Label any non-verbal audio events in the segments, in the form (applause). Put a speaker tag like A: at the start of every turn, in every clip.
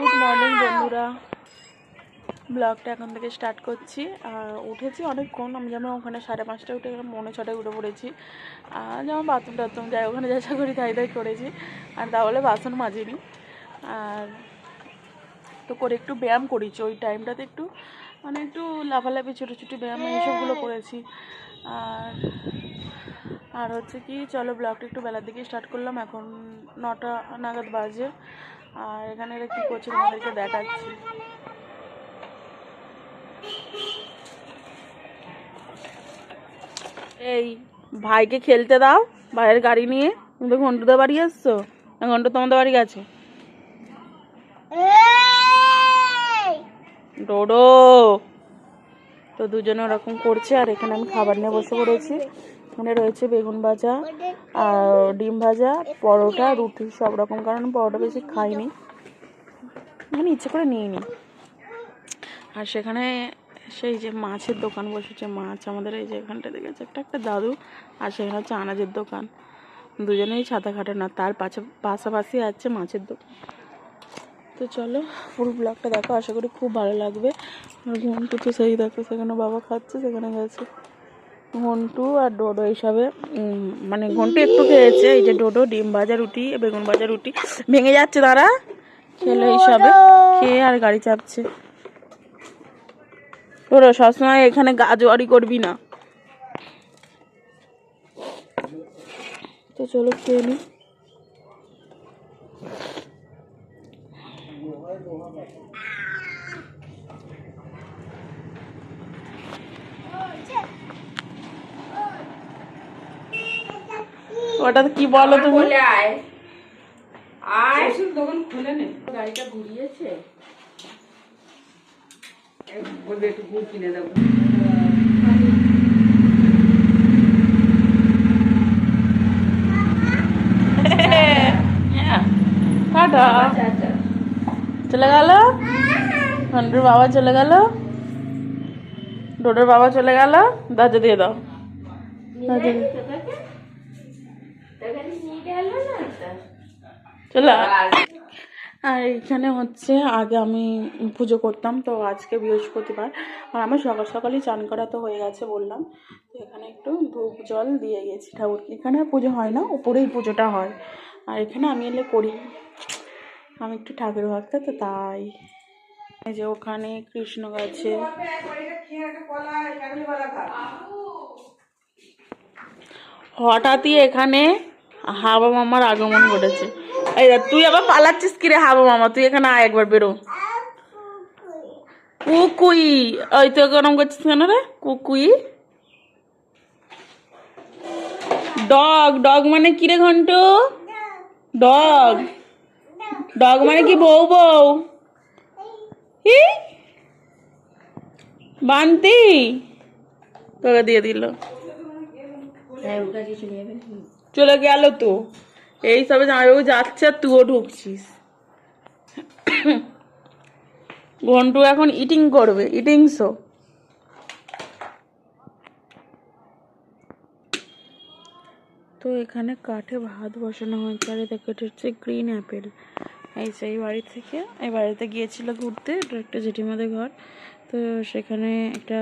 A: Good morning বন্ধুরা। ব্লগটা এখন থেকে স্টার্ট করছি। আর উঠেছি অনেকক্ষণ আমি যেমন ওখানে সাড়ে পাঁচটায় উঠে গেলাম মনে ছটায় উঠে পড়েছি। আর যেমন বাথরুম টাথরুম যাই ওখানে যা যা করি তাই তাই করেছি। আর তাহলে বাসন মাজিনি। আর তো করে একটু ব্যায়াম করেছি ওই টাইমটাতে একটু মানে একটু লাফালাফি ছোটো ছোটো ব্যায়াম এইসবগুলো করেছি। আর আর হচ্ছে কি চলো ব্লগটা একটু বেলার দিকে স্টার্ট করলাম। এখন নটা নাগাদ বাজে। আর এখানে এরা কী করছে তোমাদেরকে দেখাচ্ছি। এই ভাইকে খেলতে দাও ভাইয়ের গাড়ি নিয়ে। তুমি তো ঘন্টুদের বাড়ি আসছো না ঘন্টু তোমাদের বাড়ি গেছে? ডোডো! তো দুজনে ওরকম করছে আর এখানে আমি খাবার নিয়ে বসে পড়েছি। এখানে রয়েছে বেগুন ভাজা, আর ডিম ভাজা, পরোটা, রুটি, সব রকম। কারণ পরোটা বেশি খাইনি। মানে ইচ্ছে করে নিইনি। আর সেখানে সেই যে মাছের দোকান বসেছে, মাছ আমাদের এই যে এখানটা দেখেছে? একটা একটা দাদু, আর সেখানে হচ্ছে আনাজের দোকান। দুজনেই ছাতা খাটে না, তার পাশে পাশাপাশি আছে মাছের দোকান। তো চলো ফুল ব্লগটা দেখো, আশা করি খুব ভালো লাগবে। ঘন্টু তো সেই দেখো, সেখানে বাবা খাচ্ছে, সেখানে গেছে। ঘন্টু আর ডোডো এইসবে মানে ঘন্টু একটু খেয়েছে, এই যে ডোডো, ডিম ভাজা রুটি, বেগুন ভাজা রুটি। ভেঙে যাচ্ছে তারা খেলে এইসবে, খেয়ে আর গাড়ি চাপছে। ডোডো সবসময় এখানে গাজোয়ারি করবি না। তো চলো খেয়ে নি। ওটা কি বলো তুমি?
B: দোকান খুলে নে। গাড়িটা ঘুরিয়েছে। বলবে একটু গুড় কিনে দেবো।
A: টাটা। চলে গেল? ঘন্টুর বাবা চলে গেল? ডোডোর বাবা চলে গেল? দাজা দিয়ে দাও। দাজা দিয়ে- চলে। (laughs) আর এখানে হচ্ছে আগে আমি পুজো করতাম, তো আজকে বৃহস্পতিবার। আর আমার সকাল সকালই চান করা তো হয়ে গেছে বললাম। তো এখানে একটু ধূপ জল দিয়ে গেছি। ঠাকুর, এখানে পুজো হয় না, উপরেই পুজোটা হয়। আর এখানে আমি এলে করি। আমি একটু ঠাকুর ভক্ত, তো তাই। এই যে ওখানে কৃষ্ণ গাছে। হঠাৎই এখানে হাবা মামার আগমন ঘটেছে। এই তুই আবার পালাচ্ছিস কিরে? হাবা মামা তুই এখানে আয় একবার বেরো। কুকুই। ওই তুই গরম করছিস কেন রে? কুকুই। ডগ ডগ মানে কি রে ঘন্টু? ডগ। ডগ মানে কি বউ বউ? বান্তি তোকে দিয়ে দিল। চলে গেল তো। এই সবে জামাইবাবু যাচ্ছে আর তুইও ঢুকছিস। ঘন্টু এখন ইটিং করবে ইটিং শো তো এখানে কাঠে ভাত বসানো হয়েছে, আর এটা কেটে হচ্ছে গ্রিন অ্যাপেল এই সেই বাড়ি থেকে, এই বাড়িতে গিয়েছিল ঘুরতে, এটা একটা জেঠিমাদের ঘর। তো সেখানে একটা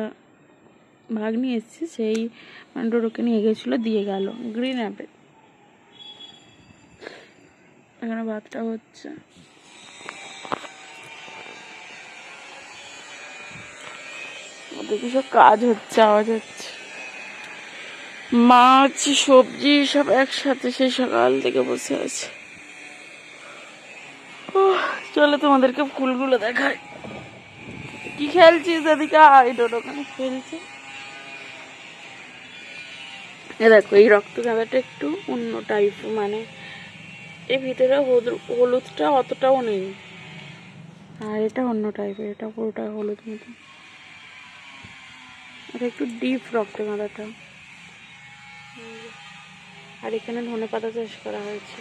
A: ভাগ নিয়ে এসেছি, সেই ডোরোকে নিয়ে গেছিল, দিয়ে গেল। গ্রিন অ্যাপেল এখানে ভাতটা হচ্ছে। সব কাজ হচ্ছে, আওয়াজ হচ্ছে। মাছ, সবজি সব একসাথে সেই সকাল থেকে বসে আছে। চলো তোমাদেরকে ফুলগুলো দেখাই। কি খেলছিস এদিকে? আয় ওখানে খেলছে। এ দেখো, এই রক্ত গাঁদাটা একটু অন্য টাইপ মানে এর ভিতরে হলুদ- হলুদটা অতটাও নেই। আর এটা অন্য টাইপের এটা পুরোটা হলুদ মতো। এটা একটু ডিপ রক্ত গাঁদাটা আর এখানে ধনে পাতা চাষ করা হয়েছে।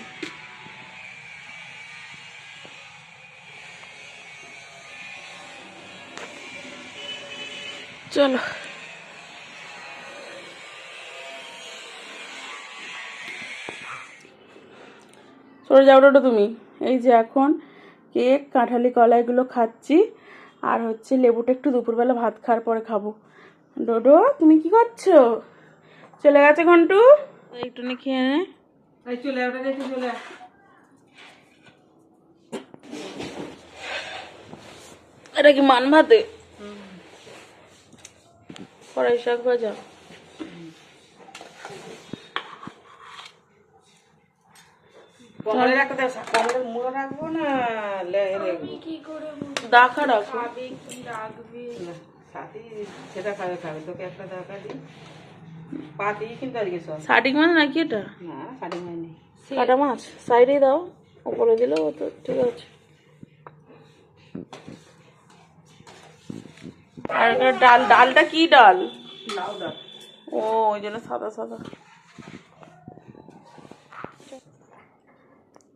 A: চলো। সরে যাও ওটা তুমি। এই যে এখন কেক কাঁঠালি কলা এগুলো খাচ্ছি। আর হচ্ছে লেবুটা একটু দুপুরবেলা ভাত খাওয়ার পরে খাব। ডোডো তুমি কি করছ? চলে গেছে ঘন্টু? একটু খেয়ে নে।
B: চলে ওটা দেখে চলে আয়।
A: এটা কি মান ভাতে? কড়াই শাক ভাজা
B: কমলে রাখতে দাও, কমলের মুড়ো রাখব না লে- লে-
A: দাখা রাখো
B: না, সাথী সেটা খাবে খাবে তোকে একটা দেখা দিই পাতি কিন্তু আজকে সব
A: সাটিং মাছ নাকি এটা? কাটা মাছ? সাইডে দাও। উপরে দিলেও তো ঠিক আছে। আর ডাল। ডালটা কি ডাল। ও ওই জন্য সাদা সাদা।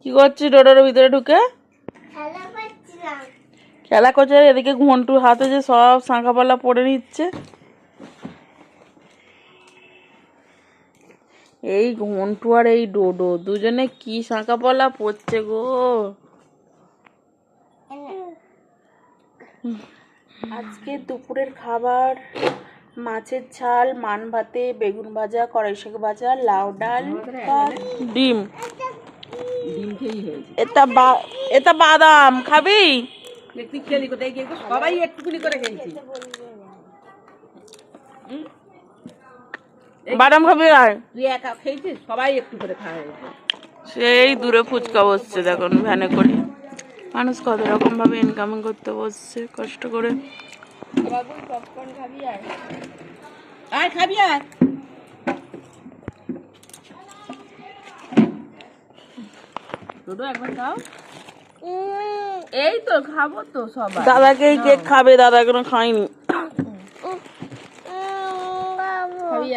A: কি করছিস ডোডোর ভিতরে ঢুকে? খেলা করছে এদিকে ঘন্টুর হাতে যে সব শাঁখাপালা পড়ে নিচ্ছে। এই ঘন্টু আর এই ডোডো দুজনে কি শাঁখাপালা পড়ছে গো? আজকে দুপুরের খাবার মাছের ঝাল মান ভাতে বেগুন ভাজা কড়াই শাক ভাজা লাউ ডাল ডিম। এটা বা এটা বাদাম খাবি?
B: একটু খেলি কোথায় গিয়ে সবাই একটুখানি করে খেয়েছি।
A: বাদাম খাবি আর
B: তুই একা খেয়েছিস? সবাই একটু করে খাওয়া
A: সেই দূরে ফুচকা বসছে দেখুন ভ্যানে করে। মানুষ কত রকম ভাবে ইনকাম করতে বসছে কষ্ট করে।
B: আর খাবি আর দুটো একবার খাও। এই তো খাব তো সবাই।
A: দাদাকে এই কেক খাবে দাদা এখনও খাইনি
B: খাবি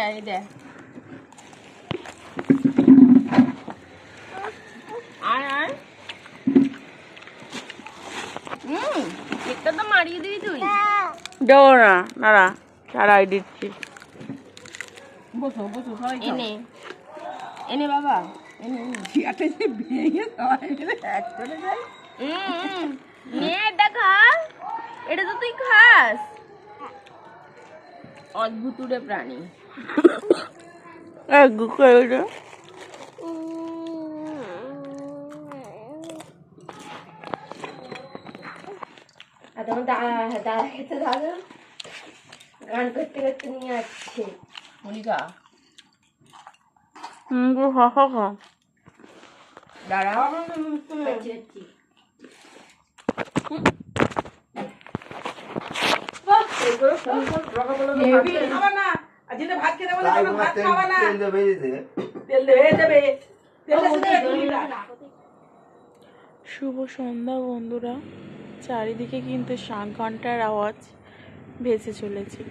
B: আর হুম কেকটা তো মারিয়ে দিবি তুই।
A: দেবো না দাঁড়া তারাই দিচ্ছি।
B: বসো বসো সবাই এনে। এনে বাবা এনে এনে। ভেঙে সবাই মিলে যাই
C: নে এটা খা। এটা তো তুই খাস।
B: প্রাণী।
C: তোমার দাদা খেতে দাদা গান করতে করতে নিয়ে আসছে।
B: মনিকা
A: হুম
B: দাঁড়া
C: হচ্ছে হচ্ছে
B: খাবা না। আর যেটা ভাত খেতে বলে ভাত খাবা না। তেল যাবে তেলটা শুধু একটু দিবা।
A: শুভ সন্ধ্যা বন্ধুরা। চারিদিকে কিন্তু শাঁখ ঘণ্টার আওয়াজ ভেসে চলেছে।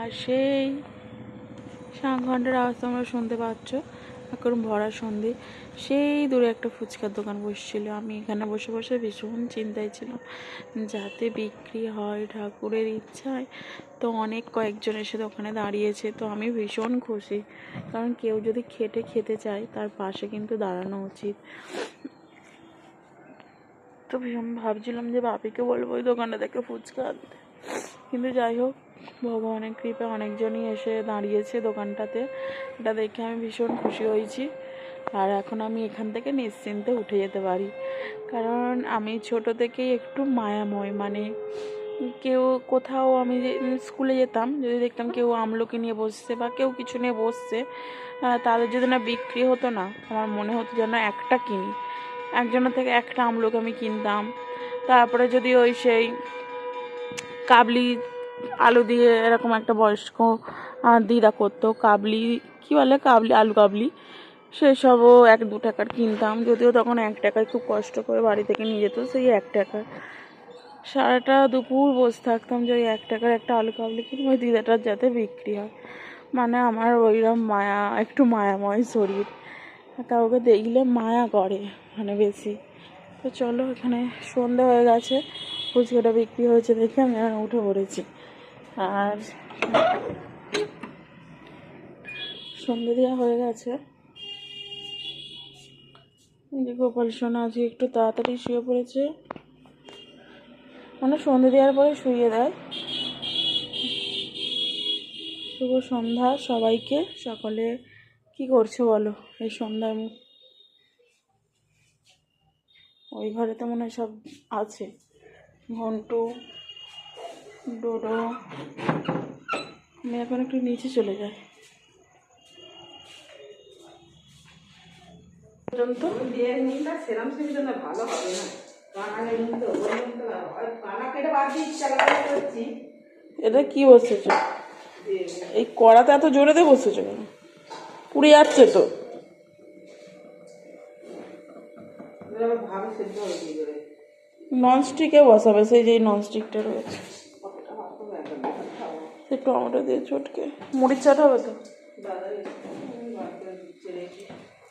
A: আর সেই শাঁখ ঘণ্টার আওয়াজ তোমরা শুনতে পাচ্ছ। এখন ভরা সন্ধে। সেই দূরে একটা ফুচকার দোকান বসছিল। আমি এখানে বসে বসে ভীষণ চিন্তায় ছিলাম। যাতে বিক্রি হয় ঠাকুরের ইচ্ছায়। তো অনেক কয়েকজন এসে দোকানে দাঁড়িয়েছে। তো আমি ভীষণ খুশি। কারণ কেউ যদি খেটে খেতে চায়, তার পাশে কিন্তু দাঁড়ানো উচিত। তো ভীষণ ভাবছিলাম যে বাপিকে বলব ওই দোকানটা থেকে ফুচকা আনতে। কিন্তু যাই হোক ভগবানের কৃপা অনেকজনই এসে দাঁড়িয়েছে দোকানটাতে। এটা দেখে আমি ভীষণ খুশি হয়েছি। আর এখন আমি এখান থেকে নিশ্চিন্তে উঠে যেতে পারি। কারণ আমি ছোট থেকেই একটু মায়াময় মানে কেউ কোথাও আমি স্কুলে যেতাম, যদি দেখতাম কেউ আমলকি নিয়ে বসছে বা কেউ কিছু নিয়ে বসছে তাদের যদি না বিক্রি হতো না, আমার মনে হতো যেন একটা কিনি। একজনের থেকে একটা আমলক আমি কিনতাম। তারপরে যদি ওই সেই কাবলি আলু দিয়ে এরকম একটা বয়স্ক দিদা করতো, কাবলি, কী বলে কাবলি, আলু কাবলি, সেসবও এক দু টাকার কিনতাম। যদিও তখন এক টাকায় খুব কষ্ট করে বাড়ি থেকে নিয়ে যেত, সেই এক টাকা। সারাটা দুপুর বসে থাকতাম যে ওই এক টাকার একটা আলু কাবলি কিনবো ওই দিদাটার যাতে বিক্রি হয়। মানে আমার ওইরকম মায়া, একটু মায়াময় শরীর। কাউকে দেখলে মায়া করে মানে বেশি। তো চলো এখানে সন্ধে হয়ে গেছে, ফুচকাটা বিক্রি হয়েছে দেখে আমি উঠে পড়েছি। আর সন্ধে দেওয়া হয়ে গেছে। যে গোপাল সোনা আজকে একটু তাড়াতাড়ি শুয়ে পড়েছে। মানে সন্ধে দেওয়ার পরে শুয়ে দেয়। শুভ সন্ধ্যা সবাইকে। সকলে কি করছে বলো? এই সন্ধ্যায় মু- ওই ঘরে তো মনে হয় সব আছে। ঘন্টু ডোডো। আমি এখন একটু নিচে চলে যাই। পর্যন্ত
B: ভালো হবে না।
A: এটা কি বসেছো? এই কড়াতে এত জোরে দিয়ে বসেছো কেন? পুড়ে যাচ্ছে তো। ননস্টিকে বসাবে সেই যে ননস্টিকটা রয়েছে। সেই টমেটো দিয়ে চটকে। মুড়ির চাট হবে তো?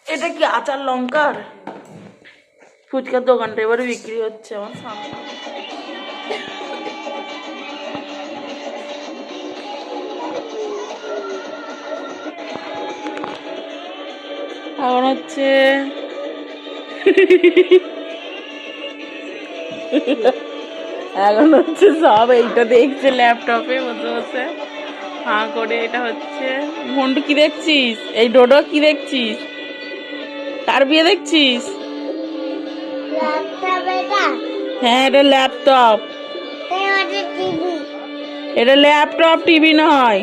A: এটা কি আচার লঙ্কার? ফুচকার দোকানটা এবারে বিক্রি হচ্ছে আমার সামনে। এখন হচ্ছে এখন হচ্ছে সব এইটা দেখছে ল্যাপটপে বসে বসে। হাঁ করে এটা হচ্ছে। ঘন্টু কি দেখছিস? এই ডোডো কি দেখছিস? কার বিয়ে দেখছিস? হ্যাঁ এটা ল্যাপটপ। এটা ল্যাপটপ টিভি নয়।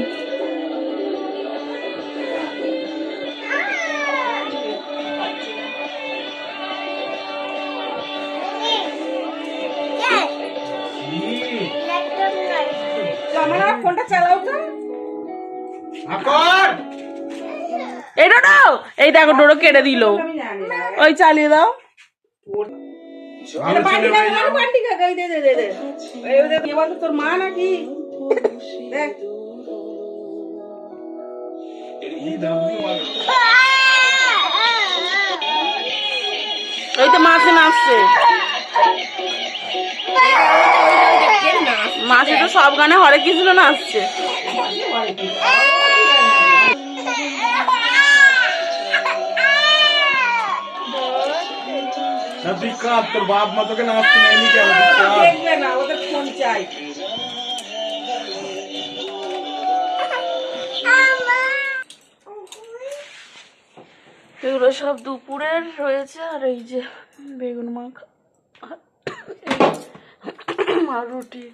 B: ফোনটা চালাও তো।
A: এই ডোডো এই দেখো ডোডো কেটে দিল।
B: না
A: ওই চালিয়ে দাও
B: তোর মা নাকি? দেখ।
A: ওই তো মাসে নাচছে। মাসে তো সব গানে হরে কৃষ্ণ নাচছে
D: তোর বাপ মা তোকে নাচতে নেয়নি কেন?
B: দেখবে না ওদের ফোন চাই।
A: এগুলো সব দুপুরের রয়েছে আর এই যে বেগুন মাখ আর রুটি।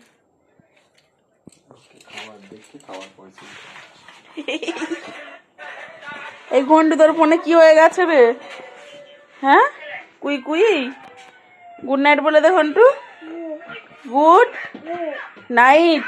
A: এই গন্ডু তোর ফোনে কি হয়ে গেছে রে? হ্যাঁ? কুই কুই? গুড নাইট বলে দে ঘন্টু। Good night